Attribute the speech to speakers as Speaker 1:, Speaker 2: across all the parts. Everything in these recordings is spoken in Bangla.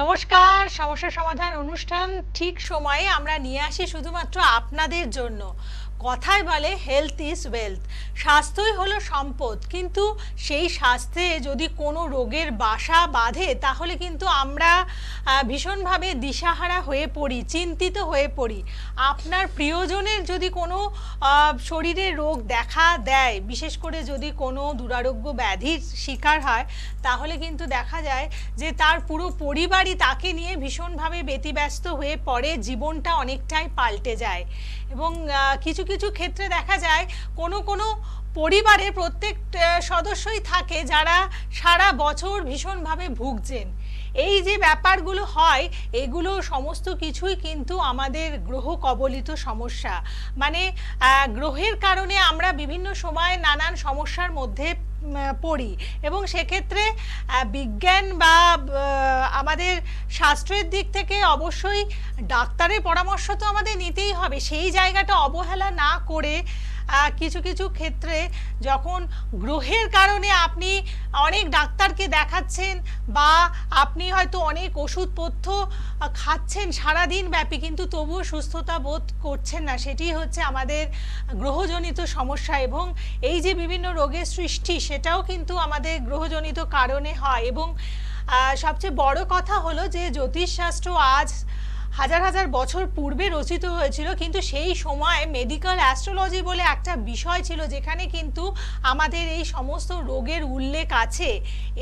Speaker 1: নমস্কার সমস্যা সমাধান অনুষ্ঠান ঠিক সময়ে আমরা নিয়ে আসি শুধুমাত্র আপনাদের জন্য। কথায় বলে হেলথ ইজ ওয়েলথ স্বাস্থ্যই হলো সম্পদ, কিন্তু সেই স্বাস্থ্যে যদি কোনো রোগের বাসা বাঁধে, তাহলে কিন্তু আমরা ভীষণভাবে দিশাহারা হয়ে পড়ি, চিন্তিত হয়ে পড়ি। আপনার প্রিয়জনের যদি কোনো শরীরে রোগ দেখা দেয়, বিশেষ করে যদি কোনো দুরারোগ্য ব্যাধির শিকার হয়, তাহলে কিন্তু দেখা যায় যে তার পুরো পরিবারই তাকে নিয়ে ভীষণভাবে ব্যতিব্যস্ত হয়ে পড়ে, জীবনটা অনেকটাই পাল্টে যায়। এবং কিছু কিছু ক্ষেত্রে দেখা যায় কোনো কোনো পরিবারে প্রত্যেক সদস্যই থাকে যারা সারা বছর ভীষণভাবে ভুগছেন। এই যে ব্যাপারগুলো হয়, এগুলো সমস্ত কিছুই কিন্তু আমাদের গ্রহ কবলিত সমস্যা। মানে গ্রহের কারণে আমরা বিভিন্ন সময় নানান সমস্যার মধ্যে পড়ি। এবং সেক্ষেত্রে বিজ্ঞান বা আমাদের শাস্ত্রের দিক থেকে অবশ্যই ডাক্তারের পরামর্শ তো আমাদের নিতেই হবে। সেই জায়গাটা অবহেলা না করে কিছু কিছু ক্ষেত্রে যখন গ্রহের কারণে আপনি অনেক ডাক্তারকে দেখাচ্ছেন বা আপনি হয়তো অনেক ওষুধপথ্য খাচ্ছেন সারাদিন ব্যাপী, কিন্তু তবুও সুস্থতা বোধ করছেন না, সেটি হচ্ছে আমাদের গ্রহজনিত সমস্যা এবং এই যে বিভিন্ন রোগের সৃষ্টি, সেটাও কিন্তু আমাদের গ্রহজনিত কারণে হয় এবং সবচেয়ে বড় কথা হলো যে জ্যোতিষশাস্ত্র আজ হাজার হাজার বছর পূর্বে রচিত হয়েছিল, কিন্তু সেই সময় মেডিকেল অ্যাস্ট্রোলজি বলে একটা বিষয় ছিল, যেখানে কিন্তু আমাদের এই সমস্ত রোগের উল্লেখ আছে।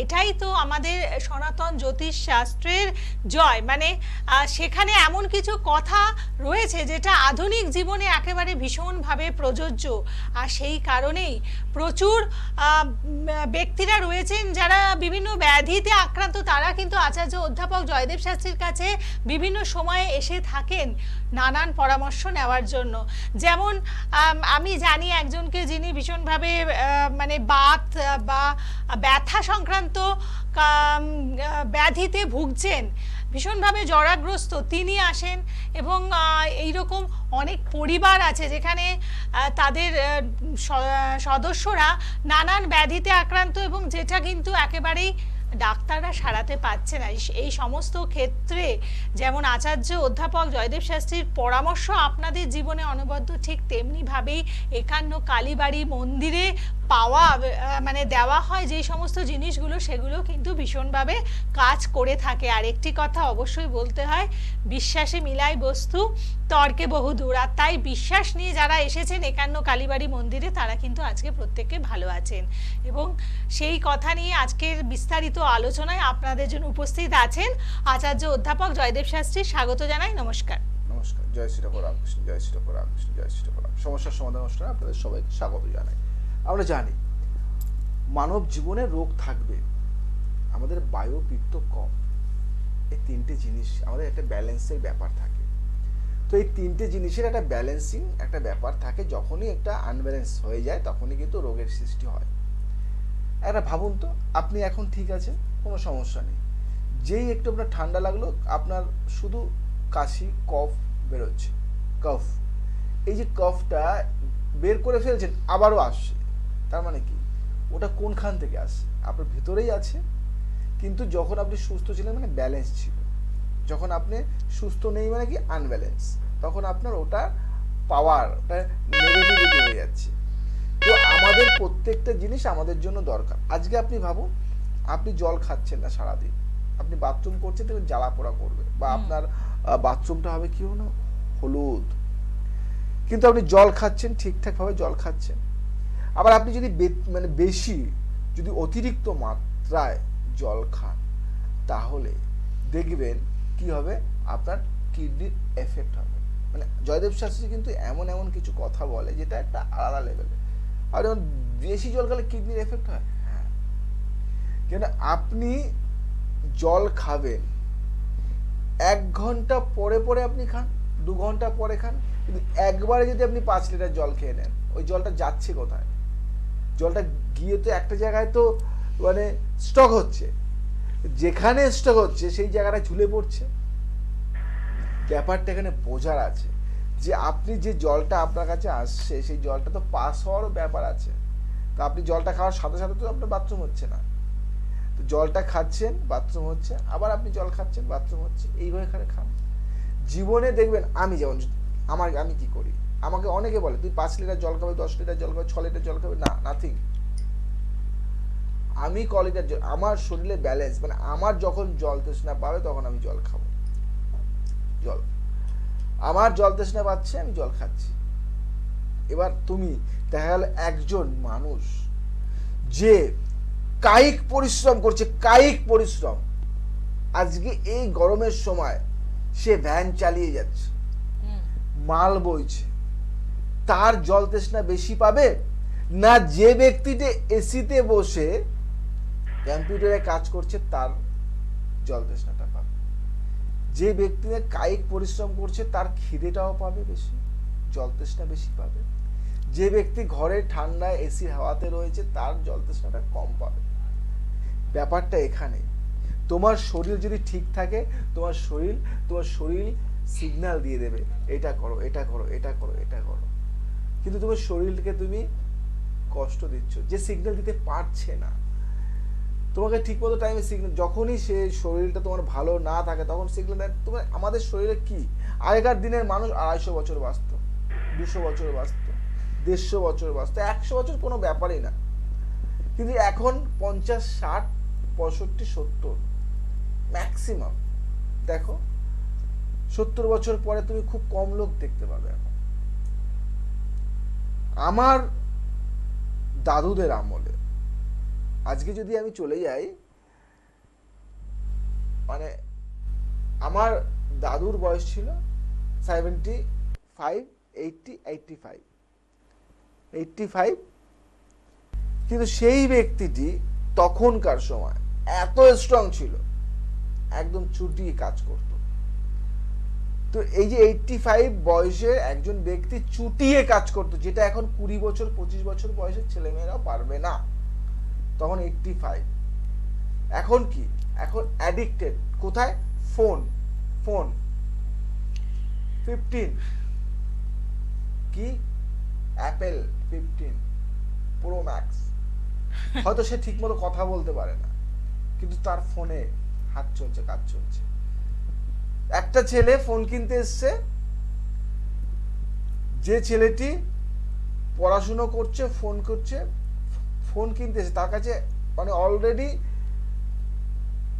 Speaker 1: এটাই তো আমাদের সনাতন জ্যোতিষ শাস্ত্রের জয়। মানে সেখানে এমন কিছু কথা রয়েছে, যেটা আধুনিক জীবনে একেবারে ভীষণভাবে প্রযোজ্য। আর সেই কারণেই প্রচুর ব্যক্তিরা রয়েছেন যারা বিভিন্ন ব্যাধিতে আক্রান্ত। তারা কিন্তু আচার্য অধ্যাপক জয়দেব শাস্ত্রীর কাছে বিভিন্ন সময়ে এসে থাকেন নানান পরামর্শ নেওয়ার জন্য। যেমন, আমি জানি একজনকে যিনি ভীষণভাবে মানে বাত বা ব্যথা সংক্রান্ত ব্যাধিতে ভুগছেন, ভীষণভাবে জরাগ্রস্ত, তিনি আসেন এবং এইরকম অনেক পরিবার আছে যেখানে তাদের সদস্যরা নানান ব্যাধিতে আক্রান্ত এবং যেটা কিন্তু একেবারেই ডাক্তাররা সারাতে পারছে না। এই- সমস্ত ক্ষেত্রে যেমন আচার্য অধ্যাপক জয়দেব শাস্ত্রীর পরামর্শ আপনাদের জীবনে অনবদ্য, ঠিক তেমনিভাবেই একান্ন কালীবাড়ি মন্দিরে পাওয়া মানে দেওয়া হয় যেই সমস্ত জিনিসগুলো, সেগুলো কিন্তু ভীষণভাবে কাজ করে থাকে। আর একটি কথা অবশ্যই বলতে হয়, বিশ্বাসে মিলাই বস্তু। তর্কে বহু দূর, আর তাই বিশ্বাস নিয়ে যারা এসেছেন একান্ন কালীবাড়ি মন্দিরে, তারা কিন্তু আজকে প্রত্যেকে ভালো আছেন। এবং সেই কথা নিয়ে আজকের বিস্তারিত আলোচনায় আপনাদের জন্য উপস্থিত আছেন আচার্য অধ্যাপক জয়দেব শাস্ত্রী। স্বাগত জানাই, নমস্কার।
Speaker 2: নমস্কার, জয় শ্রী রামকৃষ্ণ জয় শ্রী রামকৃষ্ণ জয় শ্রী রাম সমস্যার সমাধান অনুষ্ঠানে আপনাদের সবাইকে স্বাগত জানাই। আমরা জানি, মানব জীবনে রোগ থাকবে, আমাদের বায়ু পিত্ত কম। এই তিনটে জিনিস, আমাদের একটা ব্যালেন্সের ব্যাপার থাকে। তো এই তিনটে জিনিসের একটা ব্যালেন্সিং একটা ব্যাপার থাকে, যখনই একটা আনব্যালেন্স হয়ে যায়, তখনই কিন্তু রোগের সৃষ্টি হয়। একটা ভাবুন তো, আপনি এখন ঠিক আছেন? কোনো সমস্যা নেই। যেই একটু আপনার ঠান্ডা লাগল, আপনার শুধু কাশি, কফ বেরোচ্ছে। কফ। এই যে কফটা বের করে ফেলছেন, আবারও আসছে। তার মানে কি? ওটা কোনখান থেকে আসছে? আপনার ভেতরেই আছে। কিন্তু যখন আপনি সুস্থ ছিলেন মানে ব্যালেন্স ছিল। যখন আপনি সুস্থ নেই মানে কি? আনব্যালেন্স তখন আপনার ওটা পাওয়ার নেগেটিভিটি হয়ে যাচ্ছে। তো আমাদের প্রত্যেকটা জিনিস আমাদের জন্য দরকার। আজকে আপনি ভাবুন আপনি জল খাচ্ছেন না সারাদিন। আপনি বাথরুম করছেন দেখবেন জ্বালা পোড়া করবে। বা আপনার বাথরুমটা হবে কি হলো? হলুদ। কিন্তু আপনি জল খাচ্ছেন ঠিকঠাকভাবে জল খাচ্ছেন। আবার আপনি যদি মানে বেশি যদি অতিরিক্ত মাত্রায় জল খান তাহলে দেখবেন কি হবে? আপনার কিডনির এফেক্ট হবে। মানে জয়দেব শাস্ত্রী কিন্তু এমন এমন কিছু কথা বলে যেটা একটা আলাদা লেভেলে আর যেমন বেশি জল খেলে কিডনির এফেক্ট হয়? হ্যাঁ। কেন আপনি জল খাবেন, এক ঘণ্টা পরে পরে আপনি খান, দু ঘণ্টা পরে খান, কিন্তু একবারে যদি আপনি পাঁচ লিটার জল খেয়ে নেন, ওই জলটা যাচ্ছে কোথায়? জলটা গিয়ে তো একটা জায়গায় তো মানে স্টক হচ্ছে। যেখানে স্টক হচ্ছে, সেই জায়গাটা ঝুলে পড়ছে। ব্যাপারটা এখানে বোঝার আছে। যে আপনি যে জলটা আপনার কাছে আসছে, সেই জলটা তো পাস হওয়ারও ব্যাপার আছে। তো আপনি জলটা খাওয়ার সাথে সাথে তো আপনার বাথরুম হচ্ছে না। তো জলটা খাচ্ছেন বাথরুম হচ্ছে, আবার আপনি জল খাচ্ছেন বাথরুম হচ্ছে, এইভাবে খানে খান। জীবনে দেখবেন, আমি যেমন, আমার, আমি কি করি? আমাকে অনেকে বলে, তুই পাঁচ লিটার জল খাবে, দশ লিটার জল খাবে, ছ লিটার জল খাবে? না নাথিং আমি ক লিটার জল, আমার শরীরে ব্যালেন্স মানে আমার যখন জল তৃষ্ণা পাবে, তখন আমি জল খাব। জল। আমার জল তৃষ্ণা পাচ্ছে আমি জল খাচ্ছি। এবার তুমি দেখা গেল একজন মানুষ যে কায়িক পরিশ্রম করছে কায়িক পরিশ্রম। আজকে এই গরমের সময় সে ভ্যান চালিয়ে যাচ্ছে। মাল বইছে। তার জল তৃষ্ণা বেশি পাবে? না যে ব্যক্তিটি এসিতে বসে কম্পিউটারে কাজ করছে তার জল তৃষ্ণাটা পাবে যে ব্যক্তি কায়িক পরিশ্রম করছে, তার খিদেটাও পাবে বেশি, জল তৃষ্ণা বেশি পাবে। যে ব্যক্তি ঘরে ঠান্ডায় এসির হাওয়াতে রয়েছে, তার জল তৃষ্ণাটা কম পাবে। ব্যাপারটা এখানে। তোমার শরীর যদি ঠিক থাকে, তোমার শরীর তোমার শরীর সিগন্যাল দিয়ে দেবে, এটা করো এটা করো এটা করো এটা করো। কিন্তু তোমার শরীরকে তুমি কষ্ট দিচ্ছ, যে সিগনাল দিতে পারছে না। তোমাকে ঠিক মতো টাইমে সিগন্যাল যখনই সে শরীরটা তোমার ভালো না থাকে, তখন সিগন্যাল দেয়। তোমার, আমাদের শরীরে কি? আগেকার দিনের মানুষ আড়াইশো বছর বাঁচত, দুশো বছর বাঁচত, দেড়শো বছর বাঁচত, একশো বছর কোনো ব্যাপারই না। কিন্তু এখন পঞ্চাশ, ষাট, পঁয়ষট্টি, সত্তর ম্যাক্সিমাম দেখো, সত্তর বছর পরে তুমি খুব কম লোক দেখতে পাবে এখন। আমার দাদুদের আমলে আজকে যদি আমি চলে যাই মানে আমার দাদুর বয়স ছিল seventy five eighty eighty five eighty five কিন্তু সেই ব্যক্তিটি তখনকার সময় এত স্ট্রং ছিল, একদম চুটিয়ে কাজ করত। তো এই যে এইটটি ফাইভ বয়সে একজন ব্যক্তি চুটিয়ে কাজ করতো, যেটা এখন কুড়ি বছর, পঁচিশ বছর বয়সের ছেলেমেয়েরা পারবে না। তখন এইটটি ফাইভ এখন কি? এখন অ্যাডিক্টেড কোথায়? ফোন ফোন ফিফটিন কি? অ্যাপেল ফিফটিন প্রো ম্যাক্স হয়তো সে ঠিকমতো কথা বলতে পারে না। কিন্তু তার ফোনে হাত চলছে কাজ চলছে। একটা ছেলে ফোন কিনতে এসছে। যে ছেলেটি পড়াশুনো করছে ফোন করছে। ফোন কিনতে এসে তার কাছে মানে অলরেডি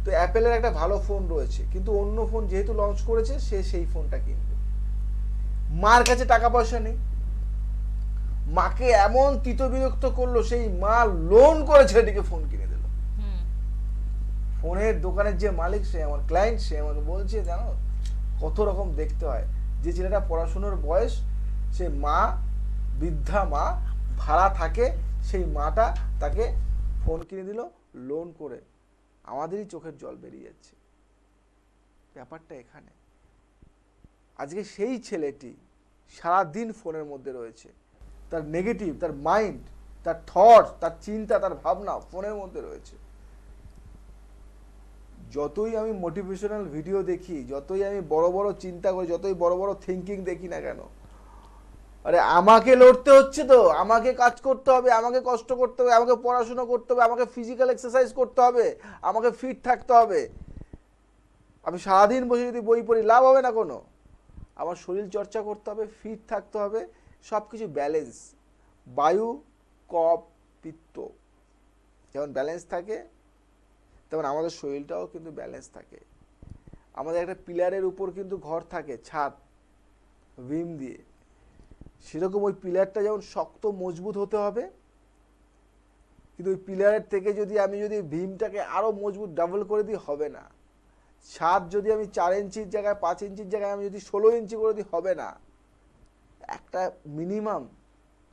Speaker 2: তো অ্যাপেলের একটা ভালো ফোন রয়েছে কিন্তু অন্য ফোন যেহেতু লঞ্চ করেছে সে সেই ফোনটা কিনবে। মার কাছে টাকা পয়সা নেই। মাকে এমন তিত বিরক্ত করল সেই মা লোন করে ছেলেটিকে ফোন কিনে দিল।
Speaker 1: হুম,
Speaker 2: ফোনের দোকানের যে মালিক সে আমার ক্লায়েন্ট সে আমাকে বলছে জানো কত রকম দেখতে হয়। যে ছেলেটা পড়াশুনোর বয়স সে মা বৃদ্ধা মা ভাড়া থাকে সেই মাটা তাকে ফোন কিনে দিল লোন করে আমাদেরই চোখের জল বেরিয়ে যাচ্ছে। ব্যাপারটা এখানে। আজকে সেই ছেলেটি সারাদিন ফোনের মধ্যে রয়েছে। তার নেগেটিভ তার মাইন্ড তার থট তার চিন্তা, তার ভাবনা ফোনের মধ্যে রয়েছে। যতই আমি মোটিভেশনাল ভিডিও দেখি, যতই আমি বড় বড় চিন্তা করি, যতই বড় বড় থিঙ্কিং দেখি না কেন আরে আমাকে লড়তে হচ্ছে তো। আমাকে কাজ করতে হবে, আমাকে কষ্ট করতে হবে, আমাকে পড়াশোনা করতে হবে, আমাকে ফিজিক্যাল এক্সারসাইজ করতে হবে, আমাকে ফিট থাকতে হবে। আমি সারাদিন বসে যদি বই পড়ি, লাভ হবে না কোনো। আমার শরীর চর্চা করতে হবে ফিট থাকতে হবে সব কিছু ব্যালেন্স বায়ু কপ পিত্ত। যেমন ব্যালেন্স থাকে, তেমন আমাদের শরীরটাও কিন্তু ব্যালেন্স থাকে। আমাদের একটা পিলারের উপর কিন্তু ঘর থাকে, ছাদ, ভিম দিয়ে। সেরকম ওই পিলারটা যেমন শক্ত, মজবুত হতে হবে, কিন্তু ওই পিলারের থেকে যদি আমি যদি ভীমটাকে আরও মজবুত ডাবল করে দিই, হবে না। ছাদ যদি আমি চার ইঞ্চির জায়গায়, পাঁচ ইঞ্চির জায়গায় আমি যদি ষোলো ইঞ্চি করে দিই, হবে না। একটা মিনিমাম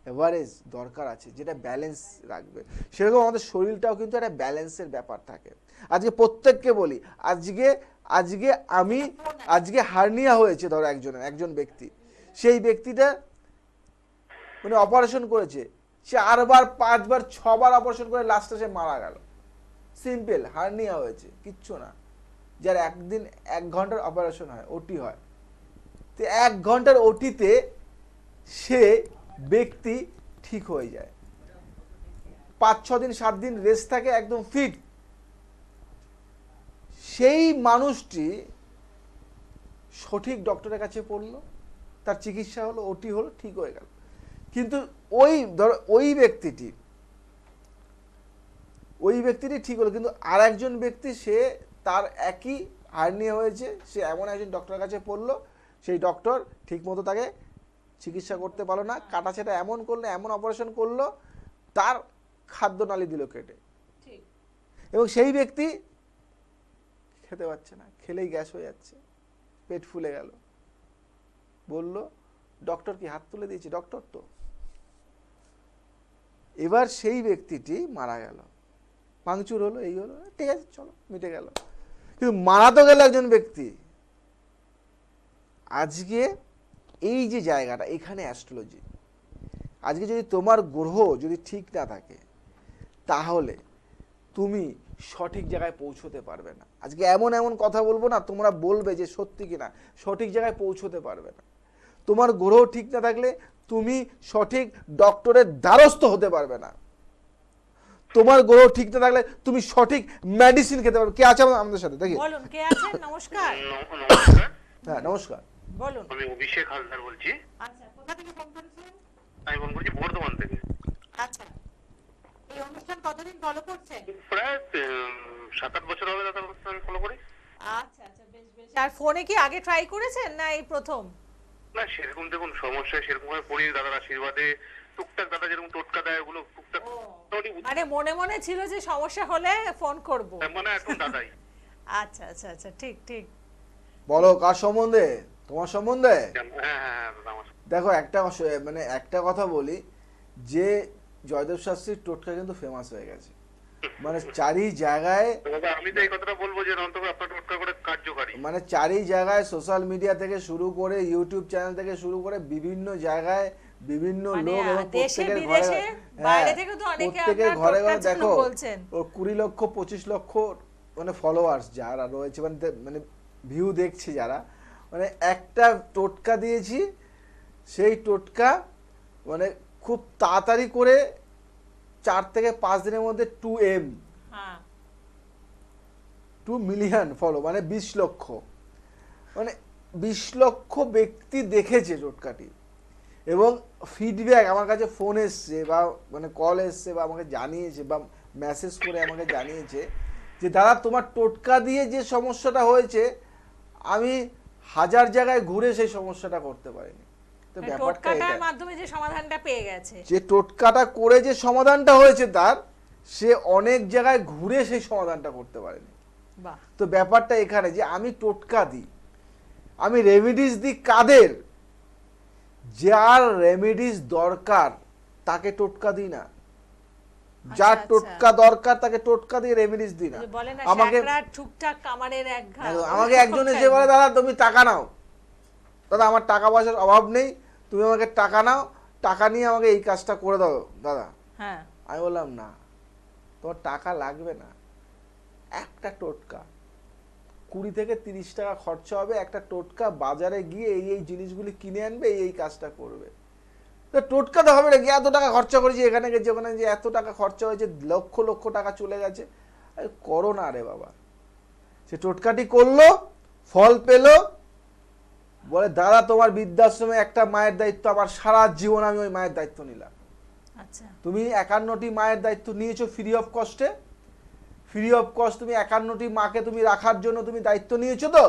Speaker 2: এভারেজ দরকার আছে, যেটা ব্যালেন্স রাখবে। সেরকম আমাদের শরীরটাও কিন্তু একটা ব্যালেন্সের ব্যাপার থাকে। আজকে প্রত্যেককে বলি, আজকে আজকে আমি, আজকে হার্নিয়া হয়েছে, ধরো একজনের, একজন ব্যক্তি। সেই ব্যক্তিটা মানে অপারেশন করেছে। সে চারবার পাঁচবার, ছবার অপারেশন করে লাস্টে সে মারা গেল। সিম্পল হার্নিয়া হয়েছে, কিচ্ছু না। যার একদিন, এক ঘণ্টার অপারেশন হয় ওটি হয়। তো এক ঘণ্টার ওটিতে সে ব্যক্তি ঠিক হয়ে যায়। পাঁচ, ছ দিন, সাত দিন রেস্ট থাকে, একদম ফিট সেই মানুষটি সঠিক ডক্টরের কাছে পড়ল, তার চিকিৎসা হলো ওটি হলো, ঠিক হয়ে গেল। কিন্তু ওই ধরো ওই ব্যক্তিটি ওই ব্যক্তিটি ঠিক হলো কিন্তু আর একজন ব্যক্তি সে তার একই হার্নিয়া হয়েছে সে এমন একজন ডক্টরের কাছে পড়ল সেই ডক্টর ঠিকমতো তাকে চিকিৎসা করতে পারল না কাটা সেটা এমন করল এমন অপারেশন করল তার খাদ্য নালী দিল কেটে। এবং সেই ব্যক্তি খেতে পারছে না খেলেই গ্যাস হয়ে যাচ্ছে পেট ফুলে গেল। বলল ডক্টর কি হাত তুলে দিয়েছে? ডক্টর তো? এবার সেই ব্যক্তিটি মারা গেল। পাংচুর হলো, এই হলো, ঠিক আছে, চলো, মিটে গেল। কিন্তু মারা তো গেল একজন ব্যক্তি। আজকে এই যে জায়গাটা, এখানে অ্যাস্ট্রোলজি আজকে যদি তোমার গ্রহ যদি ঠিক না থাকে, তাহলে তুমি সঠিক জায়গায় পৌঁছতে পারবে না। আজকে এমন এমন কথা বলব না, তোমরা বলবে যে সত্যি কিনা, সঠিক জায়গায় পৌঁছতে পারবে না। তোমার গ্রহ ঠিক না থাকলে তুমি সঠিক ডক্টরের দ্বারস্থ হতে পারবে না। তোমার গ্রহ ঠিক না থাকলে তুমি সঠিক মেডিসিন খেতে পারবে কে আছে আমাদের সাথে? দেখি।
Speaker 1: বলুন কে আছেন নমস্কার।
Speaker 2: হ্যাঁ নমস্কার।
Speaker 1: বলুন।
Speaker 3: আমি অভিষেক হালদার বলছি।
Speaker 1: আচ্ছা কোথা থেকে ফোন করেছেন?
Speaker 3: আমি ফোন করছি বর্ধমান থেকে।
Speaker 1: আচ্ছা। এই অনুষ্ঠান কতদিন ফলো করছেন?
Speaker 3: প্রায় সাত আট বছর হবে দাদা আমি ফলো করি।
Speaker 1: আচ্ছা আচ্ছা বেশ বেশ। আর ফোনে কি আগে ট্রাই করেছেন না এই প্রথম?
Speaker 3: না সেরকম দেখুন সমস্যায় সেরকম ভাবে পড়ি দাদার আশীর্বাদে টুকটাক দাদা যেরকম টোটকা দেয় ওগুলো টুকটাক
Speaker 1: মানে মনে মনে ছিল যে সমস্যা হলে ফোন করব।
Speaker 3: মানে এখন দাদাই।
Speaker 1: আচ্ছা আচ্ছা আচ্ছা ঠিক ঠিক।
Speaker 2: বলো কার সম্বন্ধে? তোমার সম্বন্ধে?
Speaker 3: হ্যাঁ হ্যাঁ হ্যাঁ দাদা
Speaker 2: দেখো একটা মানে একটা কথা বলি যে জয়দেব শাস্ত্রীর টোটকা কিন্তু ফেমাস হয়ে গেছে। মানে চারি জায়গায়
Speaker 3: আমি তো এই কথাটা বলব যে অন্তত আপনার টোটকা করে কার্যকারী।
Speaker 2: মানে চারি জায়গায় সোশ্যাল মিডিয়া থেকে শুরু করে ইউটিউব চ্যানেল থেকে শুরু করে বিভিন্ন জায়গায় বিভিন্ন
Speaker 1: মানে,
Speaker 2: লোক এবং প্রত্যেকের ঘরে হ্যাঁ,
Speaker 1: বাইরে থেকেও তো অনেকে
Speaker 2: প্রত্যেকের ঘরে ঘরে দেখো ও কুড়ি লক্ষ পঁচিশ লক্ষ মানে ফলোয়ার্স যারা রয়েছে মানে মানে ভিউ দেখছে যারা মানে একটা টোটকা দিয়েছি সেই টোটকা মানে খুব তাড়াতাড়ি করে চার থেকে পাঁচ দিনের মধ্যে two M two million follow মানে বিশ লক্ষ। মানে বিশ লক্ষ ব্যক্তি দেখেছে টোটকাটি এবং ফিডব্যাক আমার কাছে ফোন এসছে বা মানে কল এসছে বা আমাকে জানিয়েছে বা মেসেজ করে আমাকে জানিয়েছে যে দাদা তোমার টোটকা দিয়ে যে সমস্যাটা হয়েছে আমি হাজার জায়গায় ঘুরে সেই সমস্যাটা করতে পারিনি। তো
Speaker 1: মানে টোটকাটার মাধ্যমে যে সমাধানটা পেয়ে গেছে।
Speaker 2: যে টোটকাটা করে যে সমাধানটা হয়েছে তার সে অনেক জায়গায় ঘুরে সেই সমাধানটা করতে পারেনি। তো ব্যাপারটা এখানে যে আমি টোটকা দিই আমি রেমিডিস দিই কাদের? যার রেমিডিস দরকার তাকে টোটকা দিই না। যার
Speaker 1: আচ্ছা,
Speaker 2: টোটকা দরকার তাকে টোটকা দিয়ে রেমিডিস দিই না।
Speaker 1: যে
Speaker 2: আমাকে একদম, আমাকে একজন এসে বলে দাদা তুমি টাকা নাও। দাদা আমার টাকা পয়সার অভাব নেই তুমি আমাকে টাকা নাও টাকা নিয়ে আমাকে এই কাজটা করে দাও দাদা।
Speaker 1: হ্যাঁ।
Speaker 2: আমি বললাম না তোমার টাকা লাগবে না। একটা টোটকা কুড়ি থেকে তিরিশ টাকা খরচা হবে একটা টোটকা বাজারে গিয়ে এই এই জিনিসগুলি কিনে আনবে এই এই কাজটা করবে। তো টোটকা তো হবে না কি এত টাকা খরচা করেছি এখানে গেছি ওখানে যে এত টাকা খরচা হয়েছে লক্ষ লক্ষ টাকা চলে গেছে। আরে করো না রে বাবা। সে টোটকাটি করল ফল পেল বলে দাদা তোমার বৃদ্ধাশ্রমে একটা মায়ের দায়িত্ব আমার সারা জীবন আমি ওই মায়ের দায়িত্ব নিলাম।
Speaker 1: আচ্ছা।
Speaker 2: তুমি একান্নটি মায়ের দায়িত্ব নিয়েছো ফ্রি অফ কস্টে ফ্রি অফ কস্ট তুমি একান্নটি মাকে তুমি রাখার জন্য তুমি দায়িত্ব নিয়েছো তো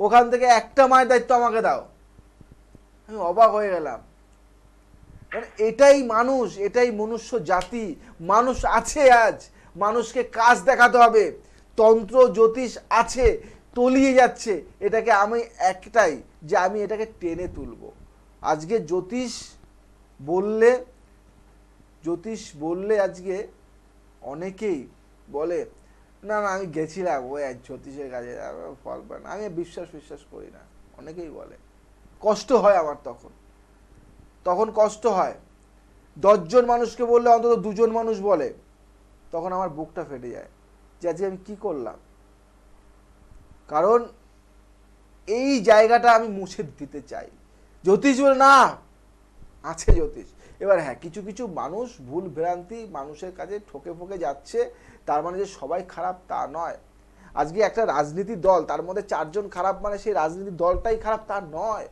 Speaker 2: ওখান থেকে একটা মায়ের দায়িত্ব আমাকে দাও। আমি অবাক হয়ে গেলাম। মানে এটাই মানুষ এটাই মনুষ্য জাতি। মানুষ আছে আজ মানুষকে কাজ দেখাতে হবে। তন্ত্র জ্যোতিষ আছে। তলিয়ে যাচ্ছে। এটাকে আমি একটাই যে আমি এটাকে টেনে তুলবো। আজকে জ্যোতিষ বললে জ্যোতিষ বললে আজকে অনেকেই বলে, না না, আমি গেছিলাম ওই এক জ্যোতিষের কাজে ফল পায় না। আমি বিশ্বাস বিশ্বাস করি না। অনেকেই বলে। কষ্ট হয় আমার তখন। তখন কষ্ট হয়। দশজন মানুষকে বললে, অন্তত দুজন মানুষ বলে। তখন আমার বুকটা ফেটে যায় যে আজকে আমি কী করলাম? কারণ এই জায়গাটা আমি মুছে দিতে চাই। জ্যোতিষ বলে, না, আছে জ্যোতিষ। এবার হ্যাঁ কিছু কিছু মানুষ ভুল ভ্রান্তি মানুষের কাছে ঠকে ফকে যাচ্ছে, তার মানে যে সবাই খারাপ তা নয়। আজকে একটা রাজনীতি দল, তার মধ্যে চারজন খারাপ মানে সেই রাজনীতি দলটাই খারাপ তা নয়।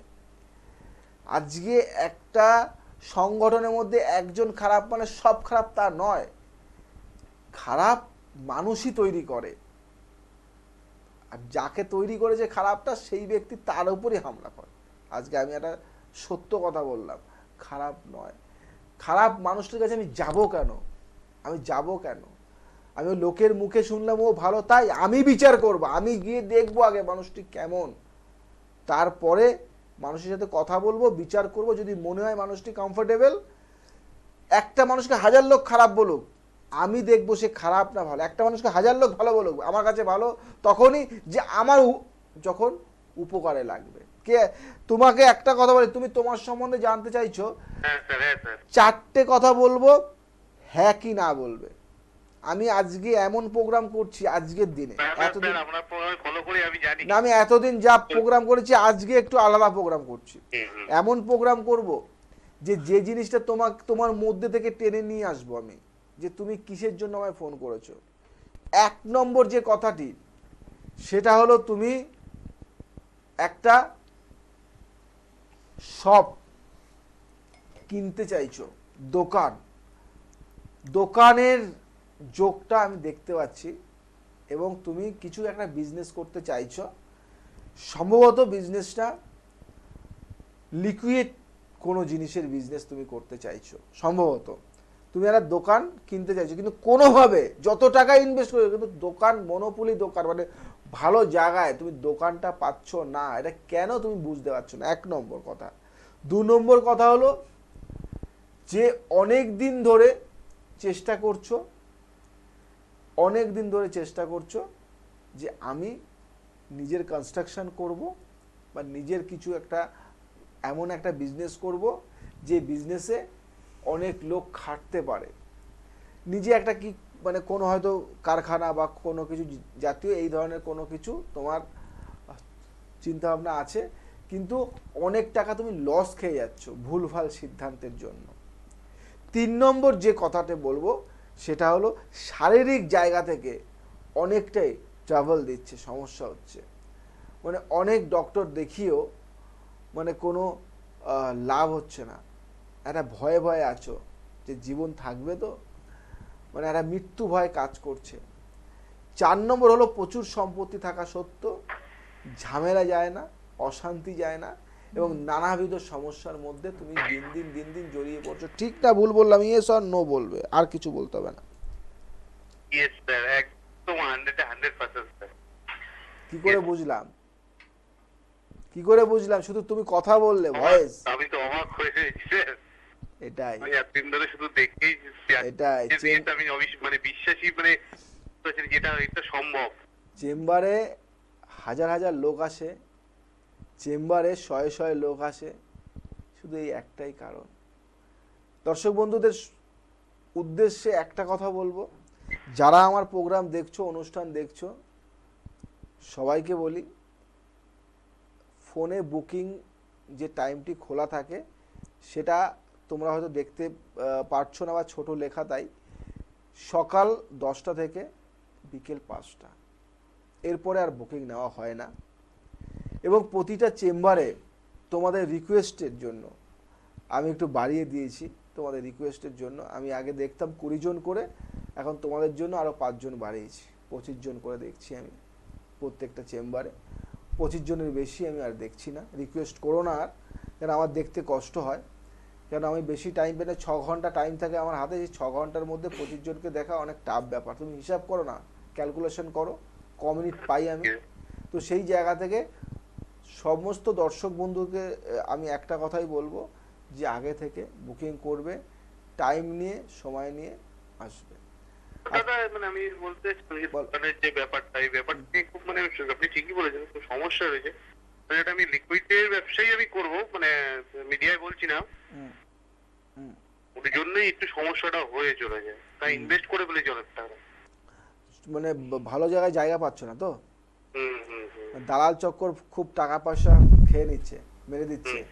Speaker 2: আজকে একটা সংগঠনের মধ্যে একজন খারাপ মানে সব খারাপ তা নয়। খারাপ মানুষই তৈরি করে। আর যাকে তৈরি করেছে খারাপটা, সেই ব্যক্তি তার উপরই হামলা করে। আজকে আমি একটা সত্য কথা বললাম, খারাপ নয়। খারাপ মানুষটার কাছে আমি যাব কেন? আমি যাব কেন? আমি লোকের মুখে শুনলাম, ও ভালো, তাই আমি বিচার করব। আমি গিয়ে দেখব আগে মানুষটি কেমন। তারপরে মানুষের সাথে কথা বলব, বিচার করব, যদি মনে হয় মানুষটি কমফোর্টেবল একটা মানুষকে হাজার লোক খারাপ বলুক আমি দেখব সে খারাপ না ভালো। একটা মানুষকে হাজার লোক ভালো বলুক আমার কাছে ভালো তখনই যে আমার যখন উপকারে লাগবে। কে? তোমাকে একটা কথা বলি তুমি তোমার সম্বন্ধে জানতে চাইছো
Speaker 3: হ্যাঁ হ্যাঁ
Speaker 2: চারটে কথা বলব হ্যাঁ কি না বলবে। আমি আজকে এমন প্রোগ্রাম করছি আজকের দিনে। এতদিন না আমি এতদিন যা প্রোগ্রাম করেছি আজকে একটু আলাদা প্রোগ্রাম করছি। এমন প্রোগ্রাম করব যে যে জিনিসটা তোমার তোমার মধ্যে থেকে টেনে নিয়ে আসব আমি। যে তুমি কিসের জন্য আমায় ফোন করেছ? এক নম্বর যে কথাটি, সেটা হলো তুমি একটা শপ কিনতে চাইছো, দোকান। দোকানের যোগটা আমি দেখতে পাচ্ছি এবং তুমি কিছু একটা বিজনেস করতে চাইছো। সম্ভবত বিজনেসটা লিকুইড কোনো জিনিসের বিজনেস তুমি করতে চাইছো, সম্ভবত। তুমি একটা দোকান কিনতে চাইছো, কিন্তু কোনোভাবে যত টাকা ইনভেস্ট করে কিন্তু দোকান মনোপলি দোকান মানে ভালো জায়গায় তুমি দোকানটা পাচ্ছ না, এটা কেন তুমি বুঝতে পারছ না? এক নম্বর কথা। দু নম্বর কথা হলো, যে অনেক দিন ধরে চেষ্টা করছ অনেক দিন ধরে চেষ্টা করছ যে আমি নিজের কনস্ট্রাকশন করব বা নিজের কিছু একটা, এমন একটা বিজনেস করব, যে বিজনেসে অনেক লোক খাটতে পারে। নিজে একটা কি মানে কোনো হয়তো কারখানা বা কোনো কিছু জাতীয় এই ধরনের কোনো কিছু তোমার চিন্তা ভাবনা আছে, কিন্তু অনেক টাকা তুমি লস খেয়ে যাচ্ছ ভুলভাল সিদ্ধান্তের জন্য। তিন নম্বর যে কথাটা বলব, সেটা হলো শারীরিক জায়গা থেকে অনেকটাই ট্রাভেল দিচ্ছে, সমস্যা হচ্ছে। মানে অনেক ডক্টর দেখিয়েও মানে কোনো লাভ হচ্ছে না। একটা ভয়ে ভয়ে আছো যে জীবন থাকবে তো? মানে একটা মৃত্যু ভয় কাজ করছে। চার নম্বর হলো প্রচুর সম্পত্তি থাকা সত্ত্বেও ঝামেলা যায় না অশান্তি যায় না এবং নানাবিধ সমস্যার মধ্যে তুমি দিন দিন দিন দিন জড়িয়ে পড়ছো। ঠিক না ভুল বললাম ইয়েস আর নো বলবে আর কিছু বলতে হবে না। কি করে বুঝলাম? কি করে বুঝলাম? শুধু তুমি কথা বললে ভয়েস
Speaker 3: আমি তো অবাক হয়ে
Speaker 2: এটাই।
Speaker 3: আমি এতদিন ধরে শুধু দেখেই
Speaker 2: এটাই,
Speaker 3: আমি মানে বিশ্বাসই মানে যেটা এটা সম্ভব।
Speaker 2: চেম্বারে হাজার হাজার লোক আসে চেম্বারে শয়ে শয়ে লোক আসে শুধু এই একটাই কারণ। দর্শক বন্ধুদের উদ্দেশ্যে একটা কথা বলব। যারা আমার প্রোগ্রাম দেখছ অনুষ্ঠান দেখছ সবাইকে বলি ফোনে বুকিং যে টাইমটি খোলা থাকে সেটা তোমরা হয়তো দেখতে পারছ না বা ছোট লেখা, তাই সকাল দশটা থেকে বিকেল পাঁচটা। এরপরে আর বুকিং নেওয়া হয় না। এবং প্রতিটা চেম্বারে তোমাদের রিকোয়েস্টের জন্য, আমি একটু বাড়িয়ে দিয়েছি তোমাদের রিকোয়েস্টের জন্য। আমি আগে দেখতাম কুড়ি জন করে, এখন তোমাদের জন্য আরও পাঁচজন বাড়িয়েছি। পঁচিশ জন করে দেখছি আমি প্রত্যেকটা চেম্বারে। পঁচিশ জনের বেশি আমি আর দেখছি না। রিকোয়েস্ট করো না আর, কেন আমার দেখতে কষ্ট হয়। কেন আমি বেশি টাইম পেলে ছ ঘণ্টা টাইম থাকে আমার হাতে? ছ ঘণ্টার মধ্যে পঁচিশ জনকে দেখা অনেক টাফ ব্যাপার। তুমি হিসাব করো না ক্যালকুলেশন করো ক মিনিট পাই আমি। তো সেই জায়গা থেকে সমস্ত দর্শক বন্ধুকে আমি একটা কথাই বলব যে আগে থেকে বুকিং করবে টাইম নিয়ে সময় নিয়ে আসবে।
Speaker 3: দাদা মানে আমি বলতে চাই যে
Speaker 2: বল।
Speaker 3: দোকানের যে ব্যাপারটা এই ব্যাপারটা খুব মানে আপনি ঠিকই বলেছেন খুব সমস্যা রয়েছে। মানে আমি লিকুইডের আমি করব মানে মিডিয়ায় বলছি না। ওই জন্যই একটু সমস্যাটা হয়ে চলে যায়। তাই ইনভেস্ট করে ফেলেছি অনেক টাকা।
Speaker 2: মানে ভালো জায়গায় জায়গা পাচ্ছ না তো?
Speaker 3: হুম হুম হুম।
Speaker 2: দালাল চক্কর খুব টাকা পয়সা খেয়ে নিচ্ছে মেরে দিচ্ছে।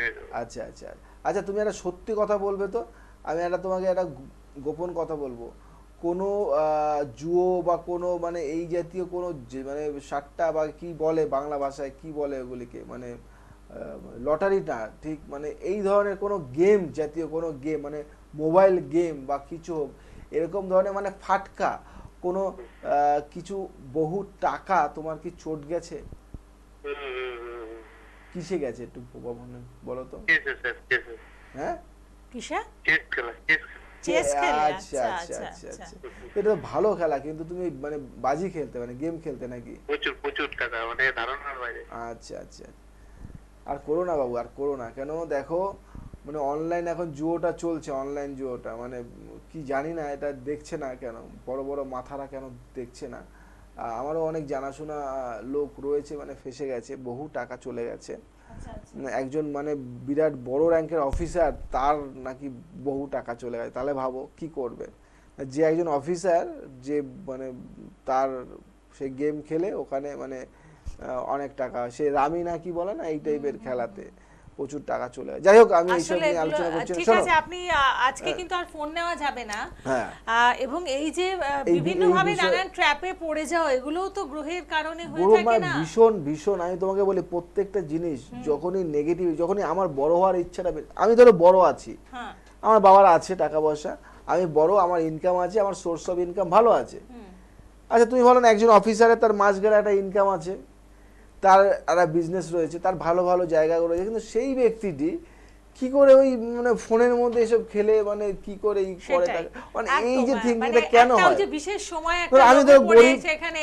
Speaker 3: গেছে।
Speaker 2: আচ্ছা আচ্ছা আচ্ছা। তুমি একটা সত্যি কথা বলবে তো? আমি একটা তোমাকে একটা গোপন কথা বলব। কোনো জুয়ো বা কোনো মানে এই জাতীয় কোনো যে মানে সাতটা বা কি বলে বাংলা ভাষায় কি বলে ওগুলিকে মানে লটারি না ঠিক? মানে এই ধরনের কোনো গেম জাতীয় কোনো গেম মানে মোবাইল গেম বা কিছু হোক এরকম ধরনের মানে ফাটকা কোনো কিছু বহু টাকা তোমার কি চোট গেছে। কিসে গেছে একটু বলো- বলো তো। হ্যাঁ?
Speaker 1: কিসে?
Speaker 3: চেস খেলা
Speaker 2: আচ্ছা
Speaker 1: আচ্ছা
Speaker 2: আচ্ছা
Speaker 1: আচ্ছা
Speaker 2: আচ্ছা।
Speaker 1: আচ্ছা।
Speaker 2: আচ্ছা এটা তো ভালো খেলা কিন্তু তুমি মানে বাজি খেলতে মানে গেম খেলতে নাকি?
Speaker 3: প্রচুর প্রচুর টাকা মানে ধারণার বাইরে।
Speaker 2: আচ্ছা আচ্ছা। আর করো না বাবু আর করো না। কেন দেখো মানে অনলাইন এখন জুয়োটা চলছে অনলাইন জুয়োটা। মানে কি জানি না এটা দেখছে না কেন? বড় বড় মাথারা কেন দেখছে না? আমারও অনেক জানাশোনা লোক রয়েছে মানে ফেসে গেছে বহু টাকা চলে গেছে। একজন মানে বিরাট বড় র্যাঙ্কের অফিসার তার নাকি বহু টাকা চলে গেছে। তাহলে ভাবো কি করবে? যে একজন অফিসার যে মানে তার সে গেম খেলে ওখানে মানে অনেক টাকা সে রামি নাকি বলে না এই টাইপের খেলাতে? প্রচুর টাকা চলে যায়। যাই হোক আমি এইসব নিয়ে আলোচনা করছি
Speaker 1: ঠিক আছে আপনি আজকে কিন্তু আর ফোন নেওয়া যাবে না।
Speaker 2: হ্যাঁ।
Speaker 1: এবং এই যে বিভিন্ন ভাবে নানান ট্র্যাপে পড়ে যাওয়া এগুলোও তো গ্রহের কারণে হয়ে থাকে
Speaker 2: মানে
Speaker 1: না।
Speaker 2: ভীষণ ভীষণ। আমি তোমাকে বলি প্রত্যেকটা জিনিস যখনই নেগেটিভ যখনই আমার বড় হওয়ার ইচ্ছাটা আমি ধরো বড় আছি।
Speaker 1: হ্যাঁ।
Speaker 2: আমার বাবার আছে টাকা পয়সা। আমি বড় আমার ইনকাম আছে আমার সোর্স অফ ইনকাম ভালো আছে। আচ্ছা তুমি বলো না একজন অফিসারের তার মাস গেলে একটা ইনকাম আছে। তার একটা বিজনেস রয়েছে তার ভালো ভালো জায়গা রয়েছে কিন্তু সেই ব্যক্তিটি কি করে ওই মানে ফোনের মধ্যে এসব খেলে মানে কি করে ই করে। মানে এই যে
Speaker 1: হ্যাঁ,
Speaker 2: থিঙ্কিংটা
Speaker 1: মানে
Speaker 2: কেন হয়?
Speaker 1: যে বিশেষ সময় একটা
Speaker 2: আমি
Speaker 1: পড়ে
Speaker 2: গরিব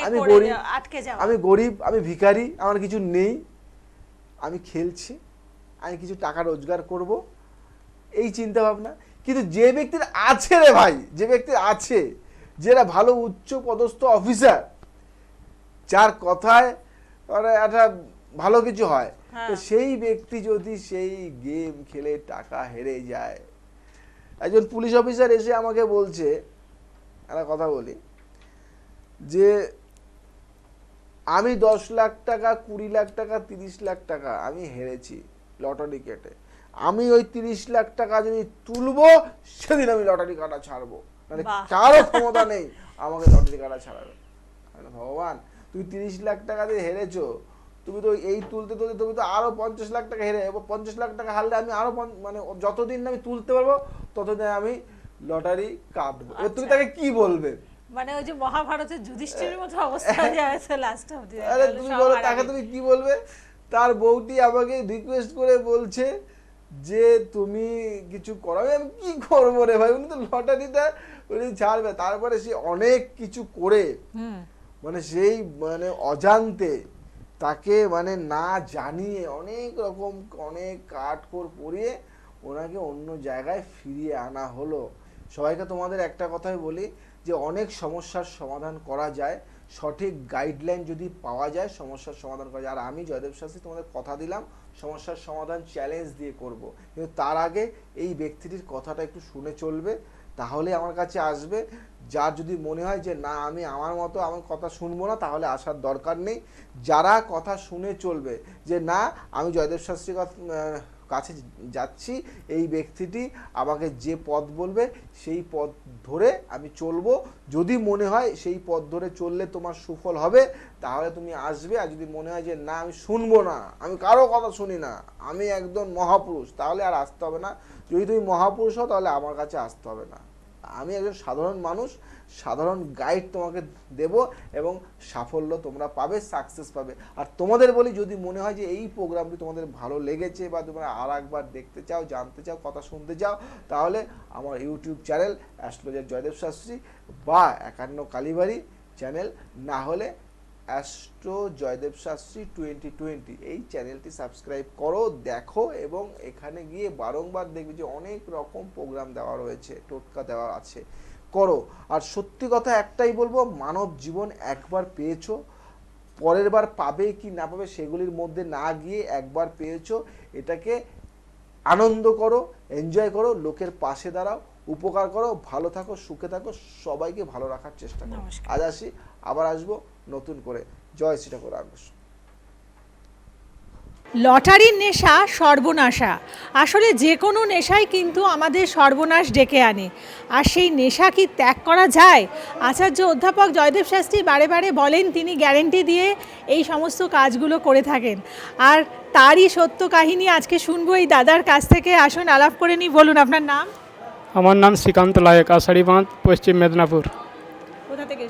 Speaker 2: আমি গরিব
Speaker 1: আটকে যাওয়া।
Speaker 2: আমি গরিব আমি ভিখারি আমার কিছু নেই আমি খেলছি আমি কিছু টাকা রোজগার করব এই চিন্তা ভাবনা কিন্তু যে ব্যক্তির আছে রে ভাই যে ব্যক্তির আছে যেটা ভালো উচ্চ পদস্থ অফিসার যার কথায় একটা ভালো কিছু হয়।
Speaker 1: হ্যাঁ।
Speaker 2: তো সেই ব্যক্তি যদি সেই গেম খেলে টাকা হেরে যায় একজন পুলিশ অফিসার এসে আমাকে বলছে একটা কথা বলি যে আমি দশ লাখ টাকা কুড়ি লাখ টাকা তিরিশ লাখ টাকা আমি হেরেছি লটারি কেটে। আমি ওই তিরিশ লাখ টাকা যদি তুলবো সেদিন আমি লটারি কাটা ছাড়বো। মানে কারও ক্ষমতা নেই আমাকে লটারি কাটা ছাড়াবে ভগবান তুমি তিরিশ লাখ টাকা দিয়ে হেরেছো তুমি তো এই তুলতে তুলতে তুমি তো আরও পঞ্চাশ লাখ টাকা হেরে পঞ্চাশ লাখ টাকা হারলে আমি আরও মানে যতদিন না আমি তুলতে পারব ততদিন আমি লটারি কাটবো। এবার তুমি
Speaker 1: আচ্ছা।
Speaker 2: তাকে কি বলবে?
Speaker 1: মানে ওই যে মহাভারতের যুধিষ্ঠিরের মতো অবস্থা হয়ে যাচ্ছে লাস্ট অবধি
Speaker 2: আরে তুমি বলো তাকে তুমি কি বলবে? তার বউটি আমাকে রিকোয়েস্ট করে বলছে যে তুমি কিছু করো। আমি কি করব রে ভাই? উনি তো লটারিটা উনি ছাড়বে। তারপরে সে অনেক কিছু করে
Speaker 1: হুম।
Speaker 2: মানে সেই মানে অজান্তে তাকে মানে না জানিয়ে অনেক রকম, অনেক কাঠখোর পরিয়ে ওনাকে অন্য জায়গায় ফিরিয়ে আনা হলো। সবাইকে তোমাদের একটা কথাই বলি যে, অনেক সমস্যার সমাধান করা যায়। সঠিক গাইডলাইন যদি পাওয়া যায়, সমস্যার সমাধান করা যায়। আর আমি জয়দেব শাস্ত্রী তোমাদের কথা দিলাম, সমস্যার সমাধান চ্যালেঞ্জ দিয়ে করব। কিন্তু তার আগে এই ব্যক্তিটির কথাটা একটু শুনে চলবে, তাহলে আমার কাছে আসবে। যার যদি মনে হয় যে না আমি আমার মতো আমার কথা শুনব না তাহলে আসার দরকার নেই। যারা কথা শুনে চলবে যে না আমি জয়দেব আহ, কাছে যাচ্ছি এই ব্যক্তিটি আমাকে যে পথ বলবে সেই পথ ধরে আমি চলবো। যদি মনে হয় সেই পথ ধরে চললে তোমার সুফল হবে তাহলে তুমি আসবে। আর যদি মনে হয় যে না আমি শুনব না আমি কারও কথা শুনি না আমি একদম মহাপুরুষ তাহলে আর আসতে হবে না। যদি তুমি মহাপুরুষ হও তাহলে আমার কাছে আসতে হবে না। আমি একজন সাধারণ মানুষ, সাধারণ গাইড তোমাকে দেব এবং সাফল্য তোমরা পাবে সাকসেস পাবে। আর তোমাদের বলি, যদি মনে হয় যে এই প্রোগ্রামটি তোমাদের ভালো লেগেছে বা তোমরা আর একবার দেখতে চাও, জানতে চাও, কথা শুনতে চাও, তাহলে আমার YouTube channel astrologer Joydeb Shastri বা একান্ন কালীবাড়ি চ্যানেল না হলে astro Joydeb Shastri twenty twenty এই চ্যানেলটি সাবস্ক্রাইব করো দেখো এবং এখানে গিয়ে বারংবার দেখবে যে অনেক রকম প্রোগ্রাম দেওয়া রয়েছে টোটকা দেওয়া আছে। করো। আর সত্যি কথা একটাই বলব মানব জীবন একবার পেয়েছ পরের বার পাবে কি না পাবে সেগুলির মধ্যে না গিয়ে একবার পেয়েছ এটাকে আনন্দ করো এনজয় করো লোকের পাশে দাঁড়াও উপকার করো ভালো থাকো সুখে থাকো সবাইকে ভালো রাখার চেষ্টা করো। আজ আসি আবার আসব। নতুন করে জয় শ্রী ঠাকুর রামকৃষ্ণ
Speaker 1: লটারির নেশা সর্বনাশা। আসলে যে কোনো নেশাই কিন্তু আমাদের সর্বনাশ ডেকে আনে। আর সেই নেশা কি ত্যাগ করা যায়? আচার্য অধ্যাপক জয়দেব শাস্ত্রী বারে বারে বলেন তিনি গ্যারেন্টি দিয়ে এই সমস্ত কাজগুলো করে থাকেন। আর তারই সত্য কাহিনী আজকে শুনব এই দাদার কাছ থেকে। আসুন আলাপ করে নিই। বলুন আপনার নাম?
Speaker 4: আমার নাম শ্রীকান্ত লায়ক আষাঢ়ি বাঁধ পশ্চিম মেদিনীপুর।
Speaker 1: কোথা থেকে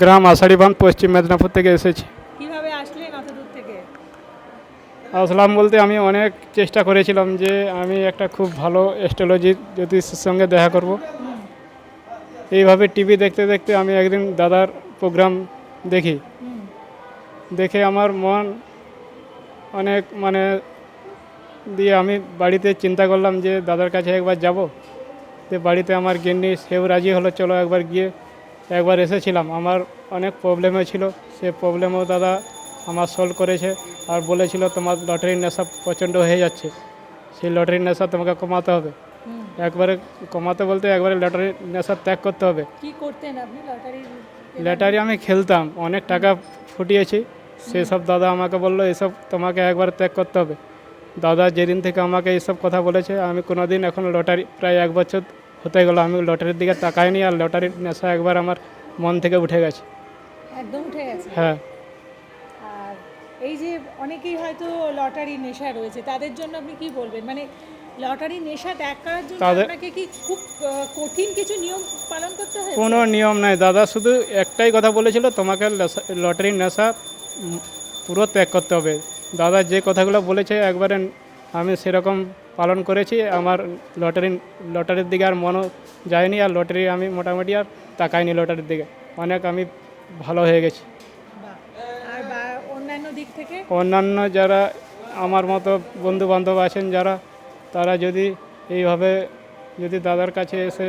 Speaker 4: গ্রাম আষাঢ়ি বাঁধ পশ্চিম মেদিনীপুর থেকে এসেছি।
Speaker 1: কীভাবে আসলেন অত দূর থেকে?
Speaker 4: আসলাম বলতে আমি অনেক চেষ্টা করেছিলাম যে আমি একটা খুব ভালো অ্যাস্ট্রোলজি জ্যোতিষের সঙ্গে দেখা করব। এইভাবে টিভি দেখতে দেখতে আমি একদিন দাদার প্রোগ্রাম দেখি। দেখে আমার মন অনেক মানে দিয়ে আমি বাড়িতে চিন্তা করলাম যে দাদার কাছে একবার যাব। তো বাড়িতে আমার গিন্নি সেও রাজি হলো চলো একবার গিয়ে একবার এসেছিলাম আমার অনেক প্রবলেমে ছিল। সে প্রবলেমও দাদা আমার সলভ করেছে আর বলেছিল তোমার লটারির নেশা প্রচণ্ড হয়ে যাচ্ছে। সেই লটারির নেশা তোমাকে কমাতে হবে। একবারে কমাতে বলতে একবারে লটারির নেশা ত্যাগ করতে হবে।
Speaker 1: কি করতেন আপনি লটারির
Speaker 4: লটারি আমি খেলতাম অনেক টাকা ফুটিয়েছি। সেসব দাদা আমাকে বলল এসব তোমাকে একবার ত্যাগ করতে হবে। দাদা যেদিন থেকে আমাকে এইসব কথা বলেছে আমি কোনো দিন এখন লটারি প্রায় এক বছর হতে গেলো আমি লটারির দিকে তাকাইনি আর লটারির নেশা একবার আমার মন থেকে উঠে গেছে।
Speaker 1: একদম উঠে গেছে?
Speaker 4: হ্যাঁ।
Speaker 1: আর এই যে অনেকেই হয়তো লটারির নেশা রয়েছে তাদের জন্য আপনি কি বলবেন? মানে লটারি নেশা ত্যাগ করার জন্য আপনাকে কি খুব কঠিন কিছু নিয়ম পালন করতে হয়
Speaker 4: কোনো নিয়ম নাই। দাদা শুধু একটাই কথা বলেছিল তোমাকে লটারির নেশা পুরো ত্যাগ করতে হবে। দাদা যে কথাগুলো বলেছে একবারে আমি সেরকম পালন করেছি। আমার লটারি লটারির দিকে আর মনও যায়নি আর লটারি আমি মোটামুটি আর তাকাইনি লটারির দিকে। অনেক আমি ভালো হয়ে গেছি।
Speaker 1: অন্যান্য দিক থেকে?
Speaker 4: অন্যান্য যারা আমার মতো বন্ধু বান্ধব আছেন যারা তারা যদি এইভাবে যদি দাদার কাছে এসে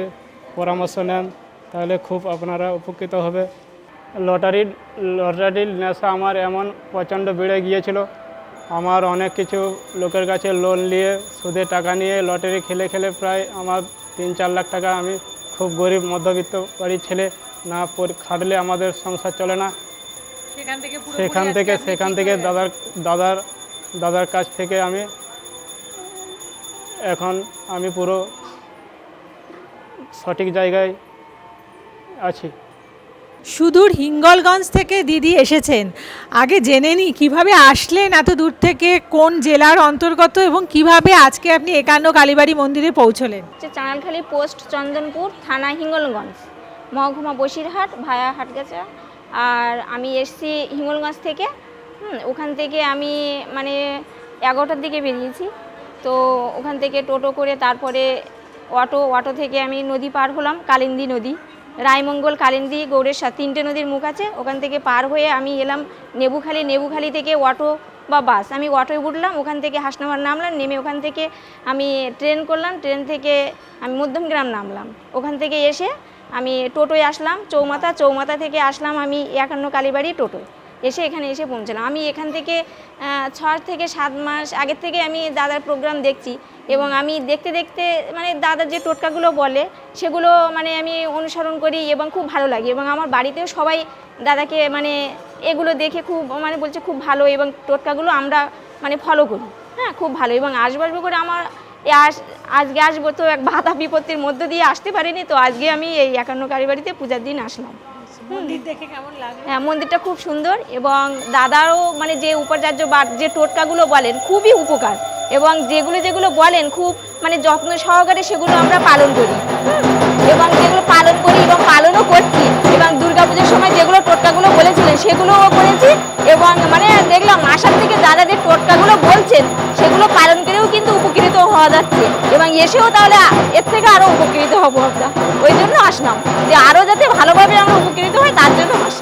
Speaker 4: পরামর্শ নেন তাহলে খুব আপনারা উপকৃত হবে। লটারির লটারির নেশা আমার এমন প্রচণ্ড বেড়ে গিয়েছিল আমার অনেক কিছু লোকের কাছে লোন নিয়ে সুদে টাকা নিয়ে লটারি খেলে খেলে প্রায় আমার তিন চার লাখ টাকা আমি খুব গরিব মধ্যবিত্ত বাড়ির ছেলে না পরি- খাটলে আমাদের সংসার চলে না।
Speaker 1: সেখান থেকে
Speaker 4: সেখান থেকে সেখান থেকে দাদার দাদার দাদার কাছ থেকে আমি এখন আমি পুরো সঠিক জায়গায় আছি।
Speaker 1: সুদূর হিঙ্গলগঞ্জ থেকে দিদি এসেছেন। আগে জেনে নিই কীভাবে আসলেন এত দূর থেকে, কোন জেলার অন্তর্গত এবং কীভাবে আজকে আপনি একান্ন কালীবাড়ি মন্দিরে পৌঁছলেন?
Speaker 5: চাঁড়ালখালি পোস্ট চন্দনপুর থানা হিঙ্গলগঞ্জ। মহকুমা বসিরহাট, ভায়া হাটগাছা। আর আমি এসছি হিঙ্গলগঞ্জ থেকে। ওখান থেকে আমি মানে এগারোটার দিকে বেরিয়েছি। তো ওখান থেকে টোটো করে তারপরে অটো অটো থেকে আমি নদী পার হলাম, কালিন্দী নদী। রায়মঙ্গল কালিন্দী গৌড়েশ্বর তিনটে নদীর মুখ আছে। ওখান থেকে পার হয়ে আমি এলাম নেবুখালি। নেবুখালি থেকে অটো বা বাস। আমি অটোয় উঠলাম, ওখান থেকে হাসনামার নামলাম, নেমে ওখান থেকে আমি ট্রেন করলাম। ট্রেন থেকে আমি মধ্যমগ্রাম নামলাম। ওখান থেকে এসে আমি টোটোয় আসলাম, চৌমাথা। চৌমাথা থেকে আসলাম আমি একান্ন কালীবাড়ি টোটোয়। এসে এখানে এসে পৌঁছলাম। আমি এখান থেকে আহ, ছ থেকে সাত মাস আগের থেকে আমি দাদার প্রোগ্রাম দেখছি এবং আমি দেখতে দেখতে মানে দাদার যে টোটকাগুলো বলে সেগুলো মানে আমি অনুসরণ করি এবং খুব ভালো লাগে এবং আমার বাড়িতেও সবাই দাদাকে মানে এগুলো দেখে খুব মানে বলছে খুব ভালো এবং টোটকাগুলো আমরা মানে ফলো করি। হ্যাঁ খুব ভালো এবং আসব আসব করে আমার আস- আজকে আসব তো এক বাধা বিপত্তির মধ্য দিয়ে আসতে পারিনি তো আজকে আমি এই একান্ন কালীবাড়িতে পূজার দিন আসলাম। হ্যাঁ মন্দিরটা খুব সুন্দর এবং দাদারও মানে যে উপাচার্য বা যে টোটকাগুলো বলেন খুবই উপকার এবং যেগুলো যেগুলো বলেন খুব মানে যত্ন সহকারে সেগুলো আমরা পালন করি। এবং যেগুলো পালন করি এবং পালনও করছি, এবং দুর্গা পুজোর সময় যেগুলো টোটকাগুলো বলেছিলেন, সেগুলোও করেছি এবং মানে দেখলাম আসার থেকে দাদা যে টোটকাগুলো বলছেন, সেগুলো পালন করেও কিন্তু উপকৃত হওয়া যাচ্ছে। এবং এসেও তাহলে এর থেকে আরও উপকৃত হব আমরা। ওই জন্য আসলাম, যে আরও যাতে ভালোভাবে আমরা উপকৃত হয় তার জন্য আসলাম।